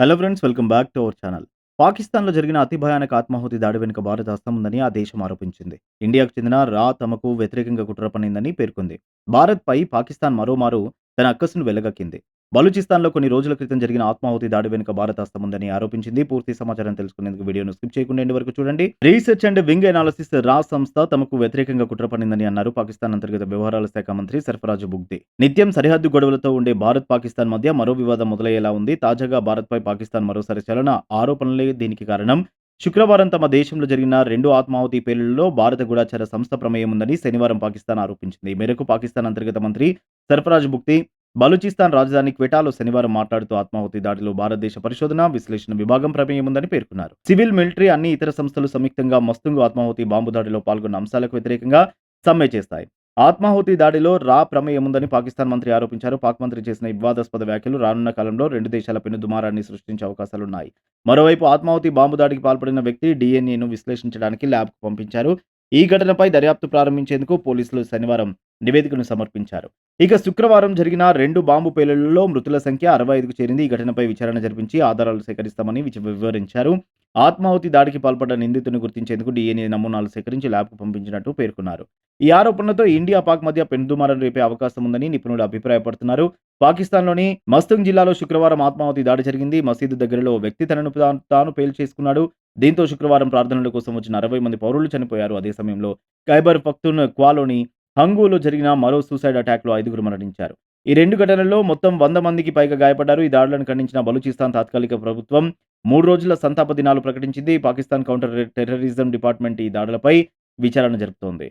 Hello friends welcome back to our channel పాకిస్తాన్లో జరిగిన అతి భయానక ఆత్మాహుతి దాడి వెనుక భారత హస్తం ఉందని ఆ దేశం ఆరోపించింది. ఇండియాకు చెందిన రా తమకు వ్యతిరేకంగా కుట్ర పనిందని పేర్కొంది. భారత్పై పాకిస్తాన్ మరోమారు తన అక్కసును వెలగక్కింది. బలూచిస్తాన్లో కొన్ని రోజుల క్రితం జరిగిన ఆత్మాహుతి దాడి వెనుక భారత హస్తముందని ఆరోపించింది. పూర్తి సమాచారం తెలుసుకునేందుకు వీడియోను స్కిప్ చేయకుండా వరకు చూడండి. రీసెర్చ్ అండ్ వింగ్ అనాలిసిస్ రా సంస్థ తమకు వ్యతిరేకంగా కుట్ర పడిందని అన్నారు పాకిస్తాన్ అంతర్గత వ్యవహారాల శాఖ మంత్రి సర్ఫరాజు బుగ్ది. నిత్యం సరిహద్దు గొడవలతో ఉండే భారత్ పాకిస్తాన్ మధ్య మరో వివాదం మొదలయ్యేలా ఉంది. తాజాగా భారత్పై పాకిస్తాన్ మరోసారి చలన ఆరోపణలే దీనికి కారణం. శుక్రవారం తమ దేశంలో జరిగిన రెండు ఆత్మాహుతి పేలుళ్ళలో భారత గూఢాచార సంస్థ ప్రమేయం ఉందని శనివారం పాకిస్తాన్ ఆరోపించింది. ఈ మేరకు పాకిస్తాన్ అంతర్గత మంత్రి సర్ఫరాజ్ బుక్తి బలూచిస్తాన్ రాజధాని క్వెటాలో శనివారం మాట్లాడుతూ ఆత్మాహుతి దాడిలో భారతదేశ పరిశోధన విశ్లేషణ విభాగం ప్రమేయం ఉందని పేర్కొన్నారు. సివిల్ మిలిటరీ అన్ని ఇతర సంస్థలు సంయుక్తంగా మస్తుంగు ఆత్మాహుతి బాంబు దాడిలో పాల్గొన్న అంశాలకు వ్యతిరేకంగా సమ్మె చేస్తాయి. ఆత్మాహుతి దాడిలో రా ప్రమేయం ఉందని పాకిస్తాన్ మంత్రి ఆరోపించారు. పాక్ మంత్రి చేసిన వివాదాస్పద వ్యాఖ్యలు రానున్న కాలంలో రెండు దేశాల పెనుదుమారాన్ని సృష్టించే అవకాశాలున్నాయి. మరోవైపు ఆత్మాహుతి బాంబు దాడికి పాల్పడిన వ్యక్తి డిఎన్ఏను విశ్లేషించడానికి ల్యాబ్కు పంపించారు. ఈ ఘటనపై దర్యాప్తు ప్రారంభించేందుకు పోలీసులు శనివారం నివేదికను సమర్పించారు. ఇక శుక్రవారం జరిగిన రెండు బాంబు పేలుళ్ళలో మృతుల సంఖ్య అరవై ఐదుకు చేరింది. ఈ ఘటనపై విచారణ జరిపించి ఆధారాలు సేకరిస్తామని వివరించారు. ఆత్మాహుతి దాడికి పాల్పడ్డ నిందితుని గుర్తించేందుకు డిఎన్ఏ నమూనాలు సేకరించి ల్యాబ్కు పంపించినట్టు పేర్కొన్నారు. ఈ ఆరోపణలతో ఇండియా పాక్ మధ్య పెనుదుమారం రేపే అవకాశం ఉందని నిపుణులు అభిప్రాయపడుతున్నారు. పాకిస్తాన్లోని మస్తుంగ్ జిల్లాలో శుక్రవారం ఆత్మాహుతి దాడి జరిగింది. మసీదు దగ్గరలో ఓ వ్యక్తి తనను తాను- తాను పేల్చేసుకున్నాడు దీంతో శుక్రవారం ప్రార్థనల కోసం వచ్చిన అరవై మంది పౌరులు చనిపోయారు. అదే సమయంలో ఖైబర్ పక్తున్ క్వాలోని హంగూలో జరిగిన మరో సూసైడ్ అటాక్లో ఐదుగురు మరణించారు. ఈ రెండు ఘటనల్లో మొత్తం వంద మందికి పైగా గాయపడ్డారు. ఈ దాడులను ఖండించిన బలూచిస్తాన్ తాత్కాలిక ప్రభుత్వం మూడు రోజుల సంతాప దినాలు ప్రకటించింది. పాకిస్తాన్ కౌంటర్ టెర్రరిజం డిపార్ట్మెంట్ ఈ దాడులపై విచారణ జరుపుతోంది.